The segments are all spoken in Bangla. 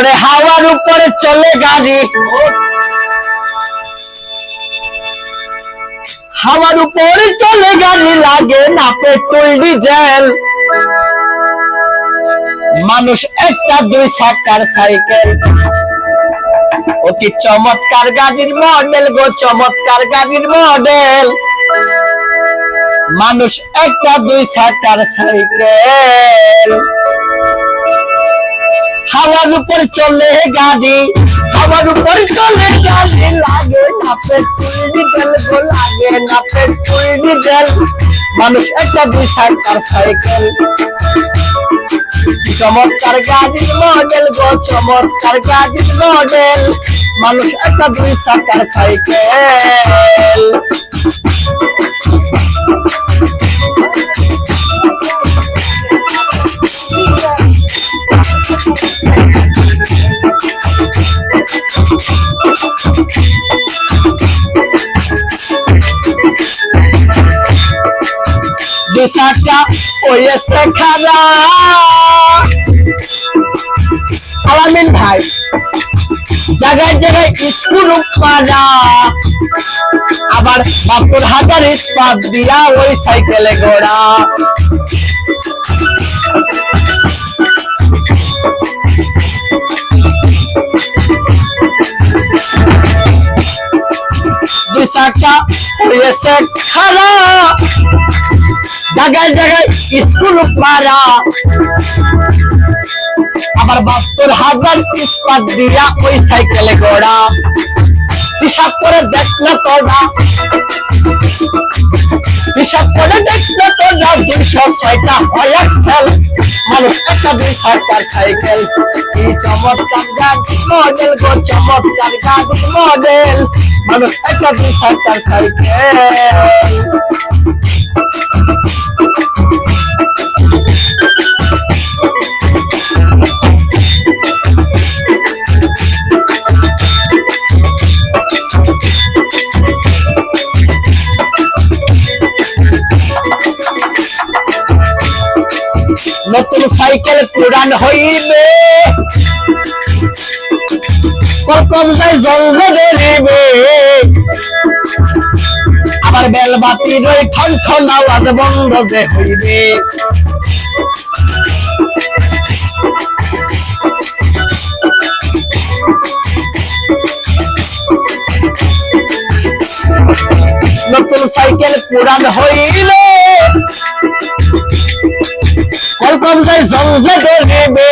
ওরে হাওয়ার উপরে চলে গাড়ি। হাওয়ার উপরে চলে গাড়ি লাগে না পেট্রোল ডিজেল। মানুষ একটা দুই চাকার সাইকেল। কি চমৎকার গাড়ির মডেল গো, চমৎকার গাড়ির মডেল। মানুষ একটা দুই চাকার সাইকেল। উপর চলে গাড়ি। হাওয়ার উপর চলে গাড়ি লাগে না পেট্রোল ডিজেল গো লাগে না পেট্রোল ডিজেল মানুষ একটা দুই চাকার সাইকেল। চমৎকার গাড়ির মডেল গো, চমৎকার গাড়ির মডেল মানুষ একটা দুই চাকার সাইকেল। চাকা হয়েছে খারা আলামিন ভাই, জায়গায় জায়গায় স্কুল পাড়া আবার বাপুর হাজার ইস্পাত দিয়া ওই সাইকেলে ঘোড়া। দুই চাকা হয়েছে খারা জায়গায় জায়গায় স্কুল পাড়া আবার বাহাত্তর হাজার ইস্পাত দিয়া ওই সাইকেলে ঘোড়া। হিসাব করে দেখ না। হিসাব করে দেখ না, দুইশো ছয়টা হয় এক্সেল মানুষ একটা দুই সরকার সাইকেল। কি চমৎকার গাড়ি মডেল গো, চমৎকার গাড়ি মডেল মানুষ একটা দুই সরকার সাইকেল। সাইকেল পুরান হইবে। কখন যাই জলবে দেবে আবার বেলবাতির ওই ঠন ঠন আওয়াজ বন্ধ যে হইবে। নতুন সাইকেল পুরান হইলে। কলকম যাই জলজে দেবে।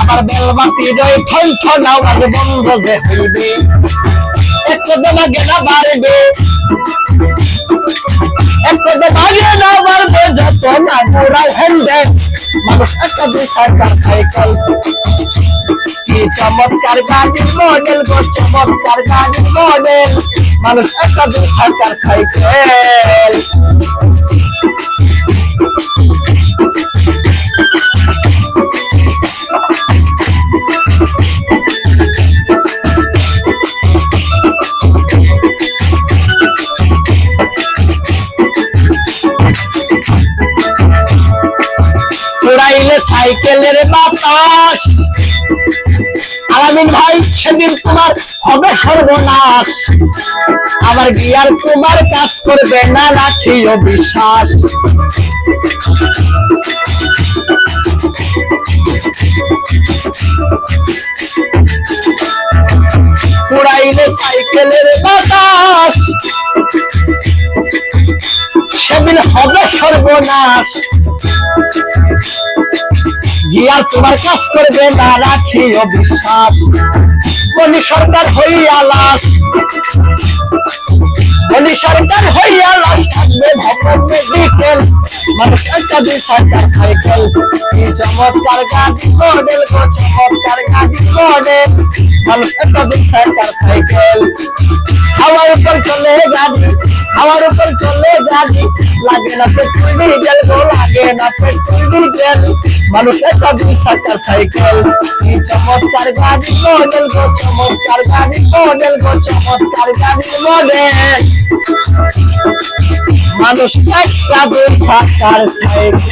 আবার বেলবাতি রই ঠন ঠন আওয়াজ বন্ধ যে হইবে। একটু দেনা গেনা বাড়বে। একটু দেনা গেনা বাড়বে, যত না ঘোরাও হ্যান্ডে একটা দুই সরকার সাইকেল কি চমৎকার গাড়ির মডেল গো চমৎকার গাড়ির মডেল একটা দুই সরকার সাইকেল সাইকেলের বাতাস। আলামিন ভাই, সেদিন তোমার হবে সর্বনাশ। আবার গিয়ার তোমার কাজ করবে না রাখিও বিশ্বাস উড়াইলে সাইকেলের বাতাস। সেদিন হবে সর্বনাশ। গিয়ার তোমার কাজ করবে না রাখিও বিশ্বাস মনি সরকার হইয়া লাশ। মনি সরকার হইয়া লাশ থাকবে, ভবন মেডিকেল মানুষ দুই সরকার সাইকেল চমৎকার গাড়ি মডেল চমৎকার গাড়ি মডেল মানুষ একটা দুই সরকার সাইকেল হাওয়ার উপর চলে গাড়ি হাওয়ার উপর চলে গাড়ি লাগে না পেট্রোল ডিজেল গো, লাগে না পেট্রোল ডিজেল মানুষ একটা দুই চাকার সাইকেল? কি চমৎকার গাড়ি মডেল গো, চমৎকার গাড়ি মডেল গো, চমৎকার গাড়ি মডেল। মানুষ একটা দুই চাকার সাইকেল